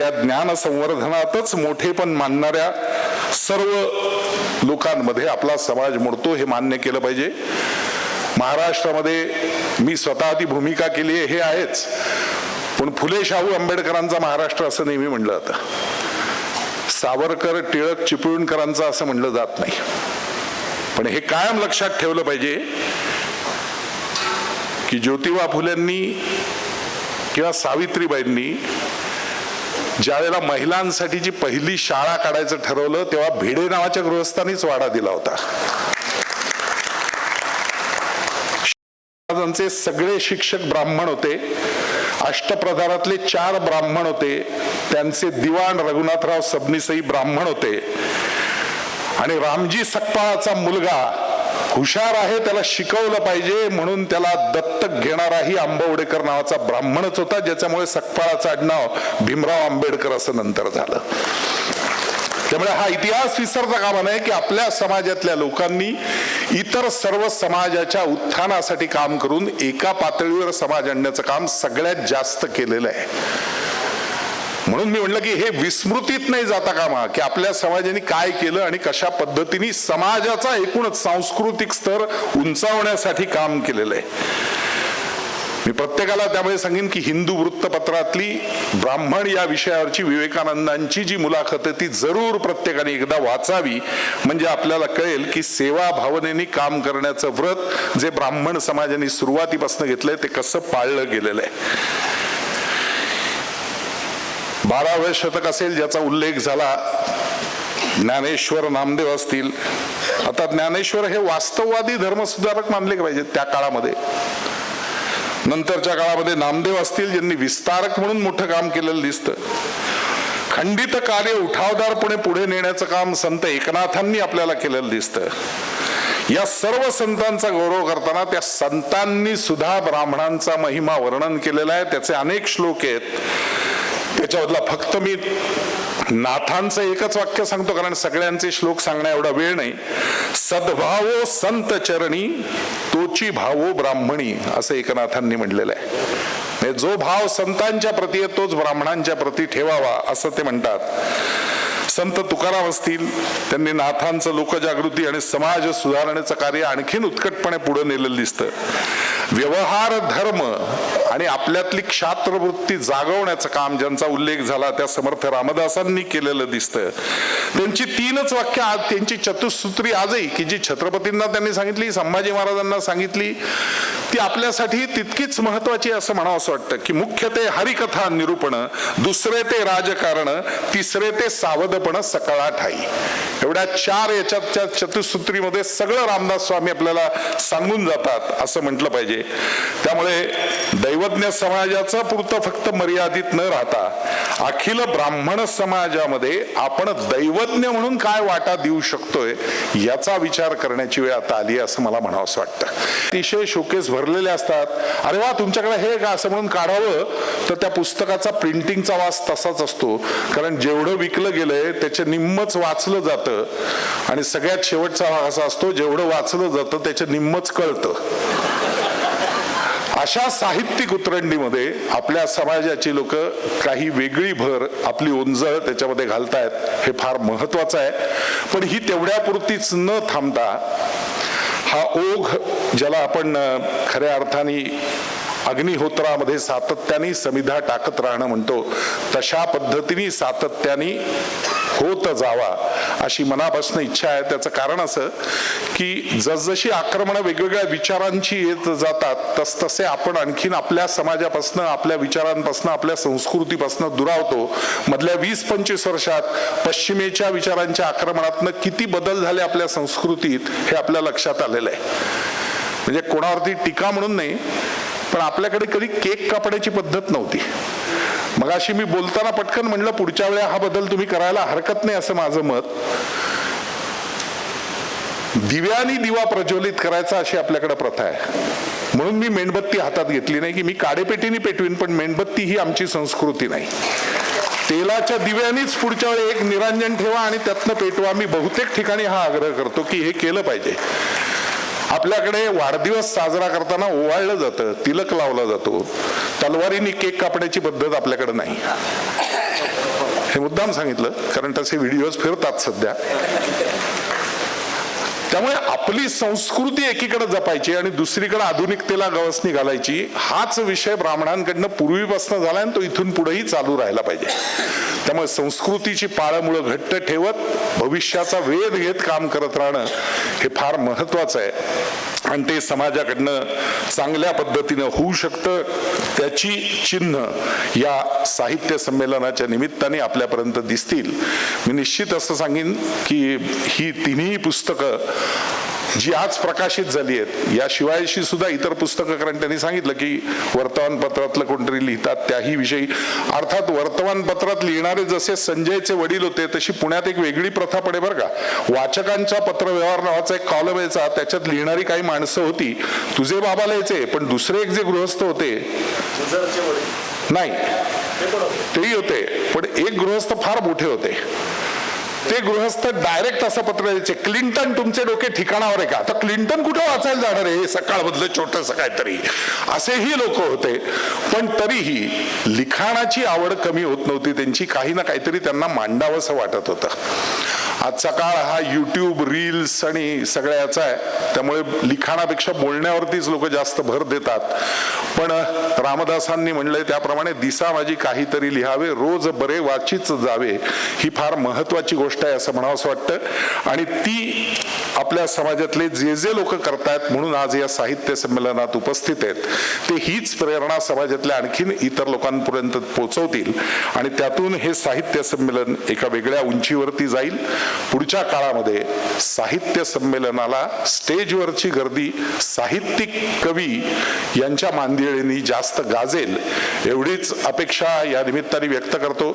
या ज्ञान संवर्धनातच मोठेपण मानणाऱ्या सर्व लोकांमध्ये आपला समाज मोडतो हे मान्य केलं पाहिजे. महाराष्ट्रामध्ये मी स्वतः ती भूमिका केली आहे हे आहेच. पण फुले शाहू आंबेडकरांचा महाराष्ट्र असं नेहमी म्हणलं जातं. सावरकर टिळक चिपळूणकरांचा असं म्हणलं जात नाही. पण हे कायम लक्षात ठेवलं पाहिजे की ज्योतिबा फुलेंनी किंवा सावित्रीबाईंनी ज्यावेळेला महिलांसाठीची पहिली शाळा काढायचं ठरवलं तेव्हा भिडे नावाच्या गृहस्थांनीच वाडा दिला होता. महाराजांचे सगळे शिक्षक ब्राह्मण होते. अष्टप्रधानातले चार ब्राह्मण होते. त्यांचे दिवाण रघुनाथराव सबनीसई ब्राह्मण होते. आणि रामजी सकपाळाचा मुलगा हुशार आहे त्याला शिकवलं पाहिजे म्हणून त्याला दत्तक घेणाराही आंबवडेकर नावाचा ब्राह्मणच होता ज्याच्यामुळे सकपाळाचं आडनाव भीमराव आंबेडकर असं नंतर झालं. त्यामुळे हा इतिहास विसरता कामा नये की आपल्या समाजातल्या लोकांनी इतर सर्व समाजाच्या उत्थानासाठी काम करून एका पातळीवर समाज आणण्याचं काम सगळ्यात जास्त केलेलं आहे. म्हणून मी म्हटलं की हे विस्मृतीत नाही जाता कामा की आपल्या समाजाने काय केलं आणि कशा पद्धतीने समाजाचा एकूणच सांस्कृतिक स्तर उंचावण्यासाठी काम केलेलं आहे. मी प्रत्येकाला त्यामुळे सांगेन की हिंदू वृत्तपत्रातली ब्राह्मण या विषयावरची विवेकानंदांची जी मुलाखत आहे ती जरूर प्रत्येकाने एकदा वाचावी. म्हणजे आपल्याला कळेल की सेवा भावनेने काम करण्याचं व्रत जे ब्राह्मण समाजाने सुरुवातीपासून घेतलंय ते कसं पाळलं गेलेलं आहे. बारावे शतक असेल ज्याचा उल्लेख झाला ज्ञानेश्वर नामदेव असतील. आता ज्ञानेश्वर हे वास्तववादी धर्मसुधारक मानले पाहिजे त्या काळामध्ये. नंतरच्या काळामध्ये नामदेव असतील ज्यांनी विस्तारक म्हणून मोठं काम केलेलं दिसतं. खंडित कार्य उठावदारपणे पुढे नेण्याचं काम संत एकनाथांनी आपल्याला केलेलं दिसतं. या सर्व संतांचा गौरव करताना त्या संतांनी सुद्धा ब्राह्मणांचा महिमा वर्णन केलेला आहे. त्याचे अनेक श्लोक आहेत. त्याच्यामधला फक्त मी नाथांचं एकच वाक्य सांगतो कारण सगळ्यांचे श्लोक सांगण्या एवढा वेळ नाही. सद्भावो संत चरणी तोची भावो ब्राह्मणी असं एकनाथांनी म्हणलेलं आहे. म्हणजे जो भाव संतांच्या प्रती आहे तोच ब्राह्मणांच्या प्रती ठेवावा असं ते म्हणतात. संत तुकाराम असतील त्यांनी नाथांचं लोकजागृती आणि समाज सुधारणेचं कार्य आणखीन उत्कटपणे पुढे नेलेलं दिसतं. व्यवहार धर्म आणि आपल्यातली क्षात्रवृत्ती जागवण्याचं काम ज्यांचा उल्लेख झाला त्या समर्थ रामदासांनी केलेलं दिसतं त्यांची तीनच वाक्य आज त्यांची चतुसूत्री आजही की जी छत्रपतींना त्यांनी सांगितली संभाजी महाराजांना सांगितली ती आपल्यासाठी तितकीच महत्वाची असं म्हणावं असं वाटतं की मुख्य ते हरिकथा निरूपण दुसरे ते राजकारण तिसरे ते सावधपण सकाळा ठाई एवढ्या चार याच्यातच्या चतुसूत्रीमध्ये सगळं रामदास स्वामी आपल्याला सांगून जातात असं म्हटलं पाहिजे. त्यामुळे दैवज्ञ समाजाचं पुरतं फक्त मर्यादित न राहता अखिल ब्राह्मण समाजामध्ये आपण दैवज्ञ म्हणून काय वाटा देऊ शकतोय याचा विचार करण्याची वेळ आता आली असं मला म्हणावं असं वाटतं. अतिशय शोकेस भरलेले असतात. अरे वा तुमच्याकडे हे का असं म्हणून काढावं? तर त्या पुस्तकाचा प्रिंटिंगचा वास तसाच असतो. कारण जेवढं विकलं गेलंय त्याच्या निम्मच वाचलं जातं. आणि सगळ्यात शेवटचा भाग असा असतो जेवढं वाचलं जातं त्याच्या निम्मच कळतं. अशा साहित्यिक उतरंडीमध्ये आपल्या समाजाची लोक काही वेगळी भर आपली उंजळ त्याच्यामध्ये घालतायत हे फार महत्वाचं आहे. पण ही तेवढ्यापुरतीच न थांबता हा ओघ ज्याला आपण खऱ्या अर्थाने अग्निहोत्रामध्ये सातत्याने समिधा टाकत राहणं म्हणतो तशा पद्धतीने सातत्याने होत जावा अशी मनापासून इच्छा आहे. त्याचं कारण असं की जसजशी आक्रमणं वेगवेगळ्या विचारांची येत जातात तसतसे आपण आणखीन आपल्या समाजापासून आपल्या विचारांपासून आपल्या संस्कृतीपासून दुरावतो. मधल्या वीस पंचवीस वर्षात पश्चिमेच्या विचारांच्या आक्रमणातनं किती बदल झाले आपल्या संस्कृतीत हे आपल्या लक्षात आलेलं आहे. म्हणजे कोणावरती टीका म्हणून नाही पण आपल्याकडे कधी केक कापण्याची पद्धत नव्हती. मग अशी मी बोलताना पटकन म्हणलं पुढच्या वेळेला हा बदल तुम्ही करायला हरकत नाही असं माझं मत. दिव्यानी दिवा प्रज्वलित करायचा अशी आपल्याकडे प्रथा आहे. म्हणून मी मेणबत्ती हातात घेतली नाही की मी काडेपेटीने पेटवीन पण मेणबत्ती ही आमची संस्कृती नाही. तेलाच्या दिव्यानीच पुढच्या वेळी एक निरांजन ठेवा आणि त्यातनं पेटवा. मी बहुतेक ठिकाणी हा आग्रह करतो की हे केलं पाहिजे. आपल्याकडे वाढदिवस साजरा करताना ओवाळलं जातं तिलक लावला जातो. तलवारीने केक कापण्याची पद्धत आपल्याकडे नाही. हे मुद्दाम सांगितलं कारण तसे व्हिडिओज फिरतात सध्या. त्यामुळे आपली संस्कृती एकीकडे जपायची आणि दुसरीकडे आधुनिकतेला गवसणी घालायची हाच विषय ब्राह्मणांकडनं पूर्वीपासून झाला आणि तो इथून पुढेही चालू राहिला पाहिजे. त्यामुळे संस्कृतीची पाळमुळं घट्ट ठेवत भविष्याचा वेध घेत काम करत राहणं हे फार महत्वाचं आहे. आणि ते समाजाकडनं चांगल्या पद्धतीनं होऊ शकतं त्याची चिन्ह या साहित्य संमेलनाच्या निमित्ताने आपल्यापर्यंत दिसतील. मी निश्चित असं सांगेन की ही तिन्ही पुस्तकं जी आज प्रकाशित झाली आहेत याशिवायशी सुद्धा इतर पुस्तकं कारण त्यांनी सांगितलं की वर्तमानपत्रातलं कोणतरी लिहितात त्याही विषयी. अर्थात वर्तमानपत्रात लिहिणारे जसे संजयचे वडील होते तशी पुण्यात एक वेगळी प्रथा पडे बरं का. वाचकांचा पत्रव्यवहार नावाचा एक कॉलम यायचा त्याच्यात लिहिणारी काही माणसं होती. तुझे बाबा लिहायचे पण दुसरे एक जे गृहस्थ होते. नाही. तेही होते पण एक गृहस्थ फार मोठे होते. ते गृहस्थ डायरेक्ट असं पत्र द्यायचे क्लिंटन तुमचे डोके ठिकाणावर आहे का? आता क्लिंटन कुठे वाचायला जाणार आहे? सकाळ मधलं छोटस काहीतरी. असेही लोक होते. पण तरीही लिखाणाची आवड कमी होत नव्हती. त्यांची काही ना काहीतरी त्यांना मांडावंसं वाटत होतं. आजचा काळ हा युट्यूब रील्स आणि सगळ्या याचा आहे. त्यामुळे लिखाणापेक्षा बोलण्यावरतीच लोक जास्त भर देतात. पण रामदासांनी म्हणलंय त्याप्रमाणे दिसा माझी काहीतरी लिहावे रोज बरे वाचीच जावे ही फार महत्वाची गोष्ट आहे असं म्हणावंसं वाटतं. आणि ती आपल्या समाजातले जे जे लोक करतायत म्हणून आज या साहित्य संमेलनात उपस्थित आहेत ते हीच प्रेरणा समाजातल्या आणखीन इतर लोकांपर्यंत पोचवतील. आणि त्यातून हे साहित्य संमेलन एका वेगळ्या उंचीवरती जाईल. पुढच्या काळामध्ये साहित्य संमेलनाला स्टेजवरची गर्दी साहित्यिक कवी यांच्या मांदिळींनी जास्त गाजेल एवढीच अपेक्षा या निमित्ताने व्यक्त करतो.